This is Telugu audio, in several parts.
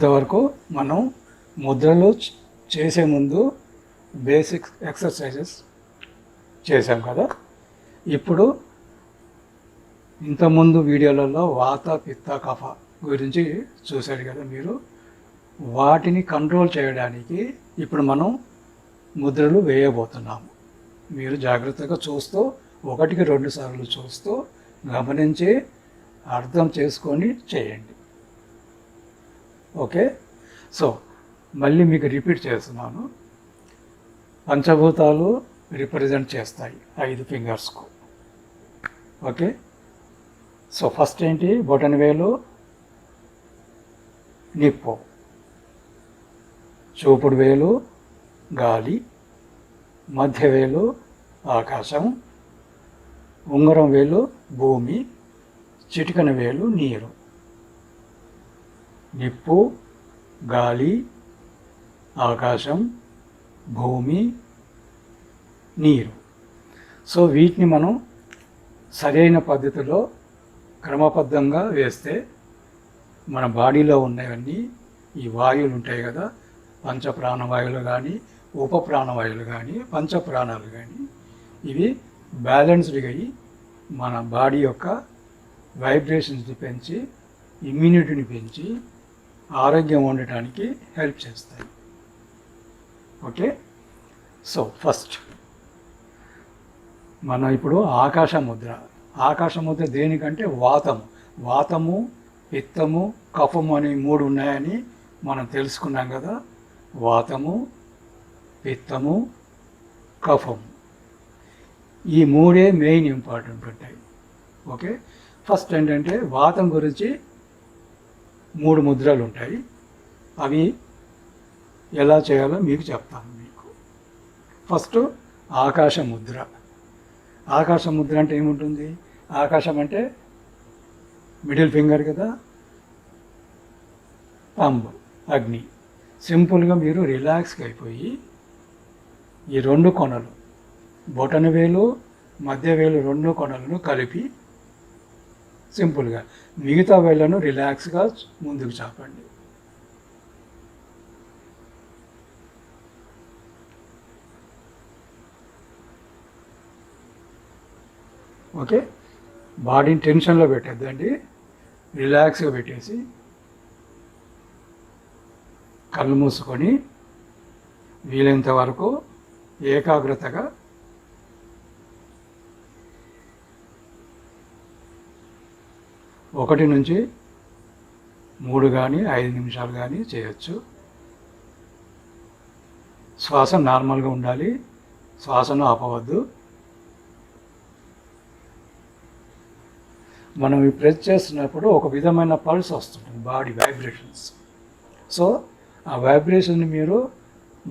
ఇంతవరకు మనం ముద్రలు చేసే ముందు బేసిక్ ఎక్సర్సైజెస్ చేసాం కదా. ఇప్పుడు ఇంతకుముందు వీడియోలలో వాత పిత్త కఫ గురించి చూశారు కదా మీరు. వాటిని కంట్రోల్ చేయడానికి ఇప్పుడు మనం ముద్రలు వేయబోతున్నాము. మీరు జాగ్రత్తగా చూస్తూ ఒకటికి రెండు సార్లు చూస్తూ గమనించి అర్థం చేసుకొని చేయండి. ఓకే? సో మళ్ళీ మీకు రిపీట్ చేస్తున్నాను. పంచభూతాలు రిప్రజెంట్ చేస్తాయి ఐదు ఫింగర్స్కు. ఓకే? సో ఫస్ట్ ఏంటి? బొటన్ వేలు నిప్పు. చూపుడు వేలు గాలి. మధ్య వేలు ఆకాశం. ఉంగరం వేలు భూమి. చిటికన వేలు నీరు. నిప్పు గాలి ఆకాశం భూమి నీరు. సో వీటిని మనం సరైన పద్ధతిలో క్రమబద్ధంగా వేస్తే మన బాడీలో ఉన్నవన్నీ ఈ వాయువులు ఉంటాయి కదా పంచ ప్రాణవాయువులు కానీ ఉప ప్రాణవాయువులు కానీ పంచ ప్రాణాలు కానీ ఇవి బ్యాలెన్స్డ్గా అయ్యి మన బాడీ యొక్క వైబ్రేషన్స్ని పెంచి ఇమ్యూనిటీని పెంచి ఆరోగ్యం ఉండటానికి హెల్ప్ చేస్తాయి. ఓకే? సో ఫస్ట్ మనం ఇప్పుడు ఆకాశ ముద్ర. ఆకాశ ముద్ర దేనికంటే వాతము. వాతము పిత్తము కఫము అనే మూడు ఉన్నాయని మనం తెలుసుకున్నాం కదా. వాతము పిత్తము కఫము. ఈ మూడే మెయిన్ ఇంపార్టెంట్ ఉంటాయి ఓకే? ఫస్ట్ ఏంటంటే వాతం గురించి మూడు ముద్రలు ఉంటాయి. అవి ఎలా చేయాలో మీకు చెప్తాను మీకు. ఫస్ట్ ఆకాశ ముద్ర. ఆకాశ ముద్ర అంటే ఏముంటుంది? ఆకాశం అంటే మిడిల్ ఫింగర్ కదా? పంబ్ అగ్ని. సింపుల్గా మీరు రిలాక్స్గా అయిపోయి ఈ రెండు కొనలు బొటన వేలు మధ్య వేలు రెండు కొనలను కలిపి సింపుల్గా. మిగతా వేళ్ళను రిలాక్స్గా ముందుకు చాపండి. ఓకే? బాడీని టెన్షన్లో పెట్టద్దండి. రిలాక్స్గా పెట్టేసి కళ్ళు మూసుకొని వీలైనంత వరకు ఏకాగ్రతగా ఒకటి నుంచి మూడు కానీ ఐదు నిమిషాలు కానీ చేయొచ్చు. శ్వాస నార్మల్గా ఉండాలి. శ్వాసను ఆపవద్దు. మనం ఈ ప్రెస్ చేస్తున్నప్పుడు ఒక విధమైన పల్స్ వస్తుంది బాడీ వైబ్రేషన్స్ సో ఆ వైబ్రేషన్ని మీరు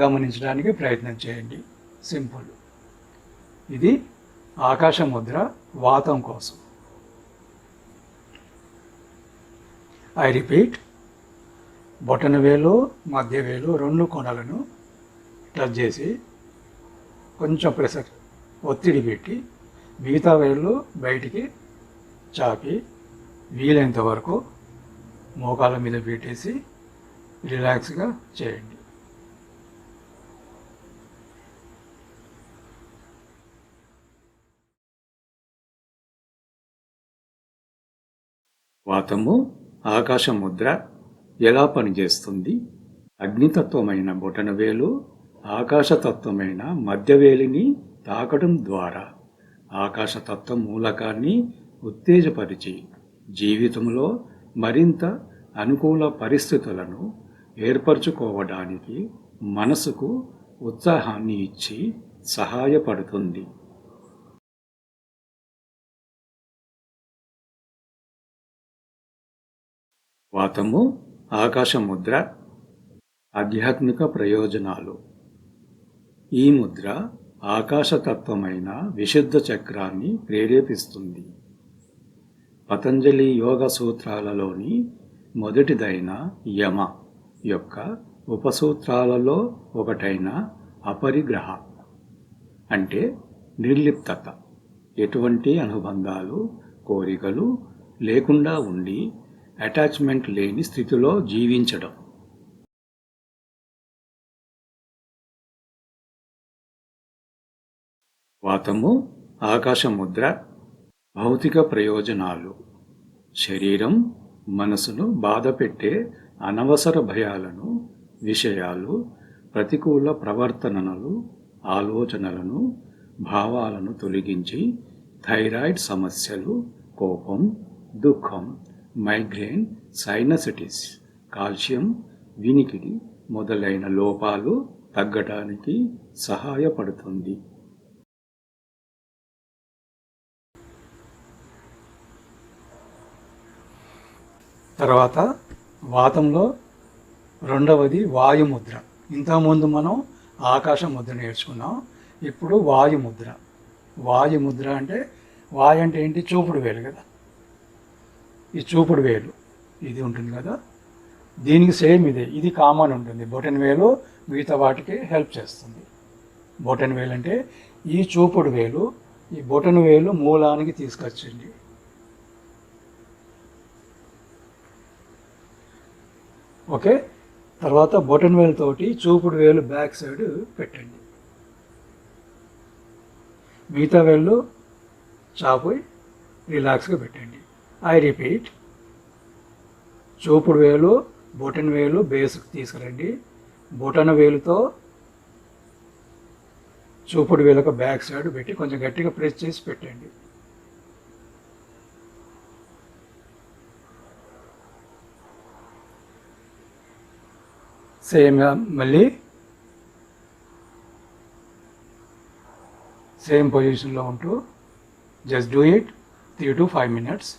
గమనించడానికి ప్రయత్నం చేయండి. సింపుల్ ఇది ఆకాశ ముద్ర వాతం కోసం. I repeat. బొటన వేలు మధ్య వేలు రెండు కొనలను టచ్ చేసి కొంచెం ప్రెషర్ ఒత్తిడి పెట్టి మిగతా వేళ్ళు బయటికి చాపి వీలైనంత వరకు మోకాల మీద పెట్టేసి రిలాక్స్గా చేయండి. వాతము ఆకాశ ముద్ర ఎలా పనిచేస్తుంది? అగ్నితత్వమైన బొటనవేలు ఆకాశతత్వమైన మధ్యవేలిని తాకడం ద్వారా ఆకాశతత్వ మూలకాన్ని ఉత్తేజపరిచి జీవితంలో మరింత అనుకూల పరిస్థితులను ఏర్పరచుకోవడానికి మనసుకు ఉత్సాహాన్ని ఇచ్చి సహాయపడుతుంది. వాతము ఆకాశ ముద్ర ఆధ్యాత్మిక ప్రయోజనాలు. ఈ ముద్ర ఆకాశతత్వమైన విశుద్ధ చక్రాన్ని ప్రేరేపిస్తుంది. పతంజలి యోగ సూత్రాలలోని మొదటిదైన యమ యొక్క ఉపసూత్రాలలో ఒకటైన అపరిగ్రహ అంటే నిర్లిప్తత. ఎటువంటి అనుబంధాలు కోరికలు లేకుండా ఉండి అటాచ్మెంట్ లేని స్థితిలో జీవించడం. వాతము ఆకాశముద్ర భౌతిక ప్రయోజనాలు. శరీరం మనసును బాధపెట్టే అనవసర భయాలను విషయాలు ప్రతికూల ప్రవర్తనలు ఆలోచనలను భావాలను తొలగించి థైరాయిడ్ సమస్యలు కోపం దుఃఖం మైగ్రేన్ సైనసిటిస్ కాల్షియం వినికిడి మొదలైన లోపాలు తగ్గడానికి సహాయపడుతుంది. తర్వాత వాతంలో రెండవది వాయుముద్ర. ఇంతకుముందు మనం ఆకాశ ముద్ర నేర్చుకున్నాం. ఇప్పుడు వాయుముద్ర. వాయుముద్ర అంటే వాయు అంటే ఏంటి? చూపుడు వేలు కదా. ఈ చూపుడు వేలు. ఇది ఉంటుంది కదా? దీనికి సేమ్ ఇదే. ఇది కామన్ ఉంటుంది. బొటన్ వేలు మిగతా వాటికి హెల్ప్ చేస్తుంది. బొటన్ వేలు అంటే ఈ చూపుడు వేలు ఈ బొటన్ వేలు మూలానికి తీసుకొచ్చింది. ఓకే? తర్వాత బొటన్ వేలుతోటి చూపుడు వేలు బ్యాక్ సైడ్ పెట్టండి. మిగతా వేళ్ళు చాపోయి రిలాక్స్గా పెట్టండి. ఐ రిపీట్ చూపుడు వేలు బొటన్ వేలు బేస్కి తీసుకురండి. బొటన వేలుతో చూపుడు వేలకు బ్యాక్ సైడ్ పెట్టి కొంచెం గట్టిగా ప్రెస్ చేసి పెట్టండి. సేమ్గా మళ్ళీ సేమ్ పొజిషన్లో ఉంటూ just do it three to five minutes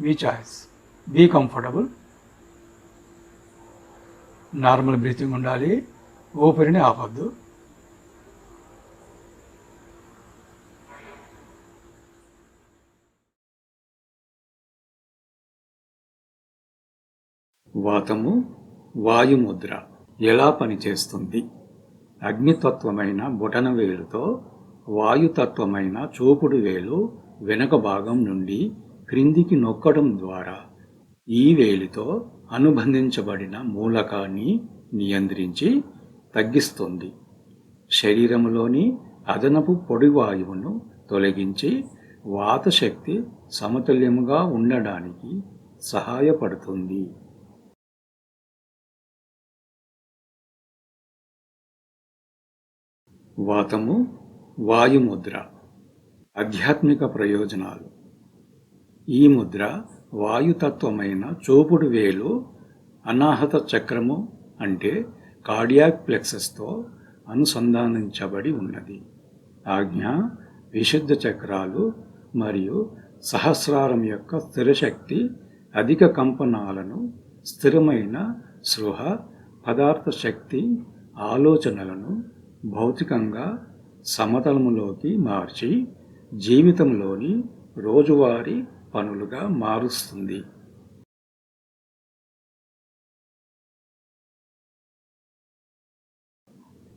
me choice be comfortable normal breathing ఉండాలి. ఊపిరిని ఆపద్దు. వాతము వాయుముద్ర ఎలా పనిచేస్తుంది? అగ్నితత్వమైన బొటన వేలుతో వాయుతత్వమైన చూపుడు వేలు వెనుక భాగం నుండి క్రిందికి నొక్కడం ద్వారా ఈ వేలితో అనుబంధించబడిన మూలకాన్ని నియంత్రించి తగ్గిస్తుంది. శరీరంలోని అదనపు పొడి వాయువును తొలగించి వాతశక్తి సమతుల్యముగా ఉండడానికి సహాయపడుతుంది. వాతము వాయుముద్ర ఆధ్యాత్మిక ప్రయోజనాలు. ఈ ముద్ర వాయుతత్వమైన చూపుడు వేలు అనాహత చక్రము అంటే కార్డియాక్ ప్లెక్సస్తో అనుసంధానించబడి ఉన్నది. ఆజ్ఞ విశుద్ధ చక్రాలు మరియు సహస్రారం యొక్క స్థిరశక్తి అధిక కంపనాలను స్థిరమైన సృహ పదార్థ శక్తి ఆలోచనలను భౌతికంగా సమతలములోకి మార్చి జీవితంలోని రోజువారీ పనులుగా మారుస్తుంది.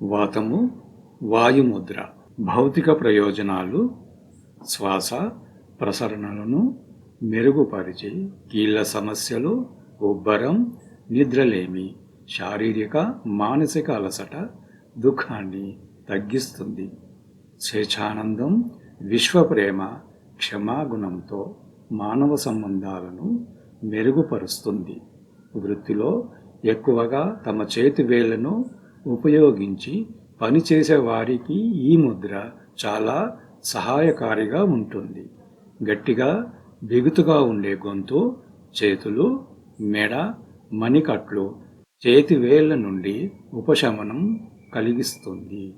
వాతము వాయుముద్ర భౌతిక ప్రయోజనాలు శ్వాస ప్రసరణలను మెరుగుపరిచి కీళ్ళ సమస్యలు ఉబ్బరం నిద్రలేమి శారీరక మానసిక అలసట దుఃఖాన్ని తగ్గిస్తుంది. స్వేచ్ఛానందం విశ్వప్రేమ క్షమాగుణంతో మానవ సంబంధాలను మెరుగుపరుస్తుంది. వృత్తిలో ఎక్కువగా తమ చేతి వేళ్ళను ఉపయోగించి పనిచేసే వారికి ఈ ముద్ర చాలా సహాయకారిగా ఉంటుంది. గట్టిగా బిగుతుగా ఉండే గొంతు చేతులు మెడ మణికట్లు చేతి వేళ్ళ నుండి ఉపశమనం కలిగిస్తుంది.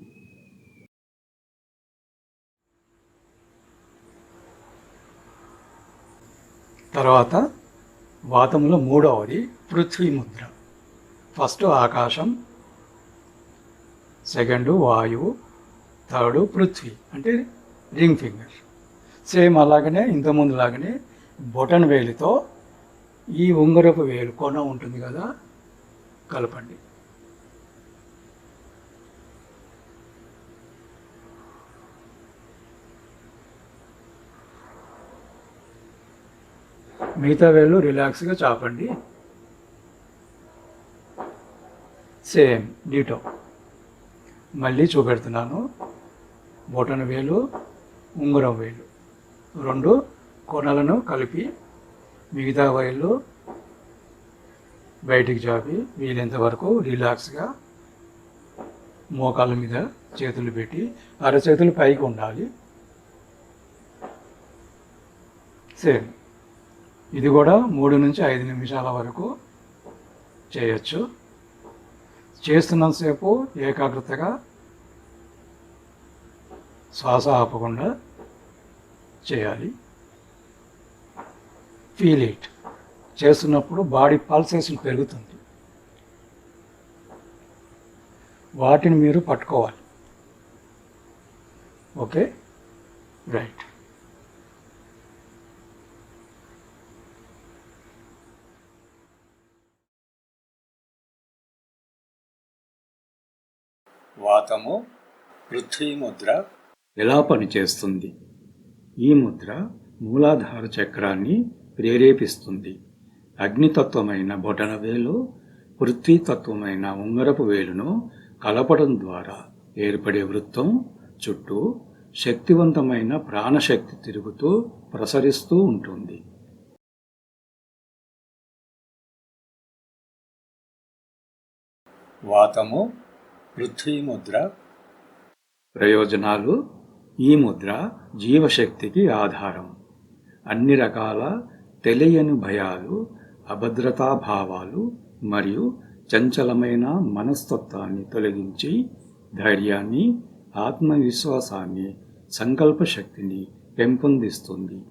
తర్వాత వాతంలో మూడవది పృథ్వీ ముద్ర. ఫస్ట్ ఆకాశం సెకండ్ వాయువు థర్డ్ పృథ్వీ అంటే రింగ్ ఫింగర్. సేమ్ అలాగనే ఇంతకుముందు లాగానే బొటన్ వేలితో ఈ ఉంగరపు వేలు కొన ఉంటుంది కదా కలపండి. మిగతా వేళ్ళు రిలాక్స్గా చాపండి. సేమ్ డీటో మళ్ళీ చూపెడుతున్నాను. బొటన వేలు ఉంగరం వేలు. రెండు కొనలను కలిపి మిగతా వేళ్ళు బయటికి చాపి వీలైనంత వరకు రిలాక్స్గా మోకాల మీద చేతులు పెట్టి అరచేతులు పైకి ఉండాలి. సేమ్ ఇది కూడా మూడు నుంచి ఐదు నిమిషాల వరకు చేయొచ్చు. చేస్తున్నంతసేపు ఏకాగ్రతగా శ్వాస ఆపకుండా చేయాలి. ఫీల్ ఇట్ చేస్తున్నప్పుడు బాడీ పల్సేషన్ పెరుగుతుంది. వాటిని మీరు పట్టుకోవాలి. ఓకే? రైట్. వాతము పృథ్వీ ముద్ర. ఎలా పనిచేస్తుంది? ఈ ముద్ర మూలాధార చక్రాన్ని ప్రేరేపిస్తుంది. అగ్నితత్వమైన బొటనవేలు పృథ్వీతత్వమైన ఉంగరపు వేలును కలపడం ద్వారా ఏర్పడే వృత్తం చుట్టూ శక్తివంతమైన ప్రాణశక్తి తిరుగుతూ ప్రసరిస్తూ ఉంటుంది. వాతము పృథ్వీ ముద్ర. ప్రయోజనాలు ఈ ముద్ర జీవశక్తికి ఆధారం. అన్ని రకాల తెలియని భయాలు అభద్రతా భావాలు మరియు చంచలమైన మనస్తత్వాన్ని తొలగించి ధైర్యాన్ని ఆత్మవిశ్వాసాన్ని సంకల్ప శక్తిని పెంపొందిస్తుంది.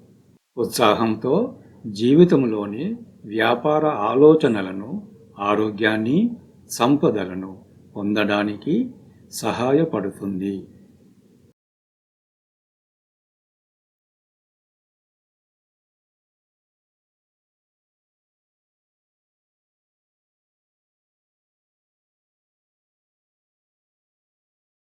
ఉత్సాహంతో జీవితంలోని వ్యాపార ఆలోచనలను ఆరోగ్యాన్ని సంపదలను పొందడానికి సహాయపడుతుంది.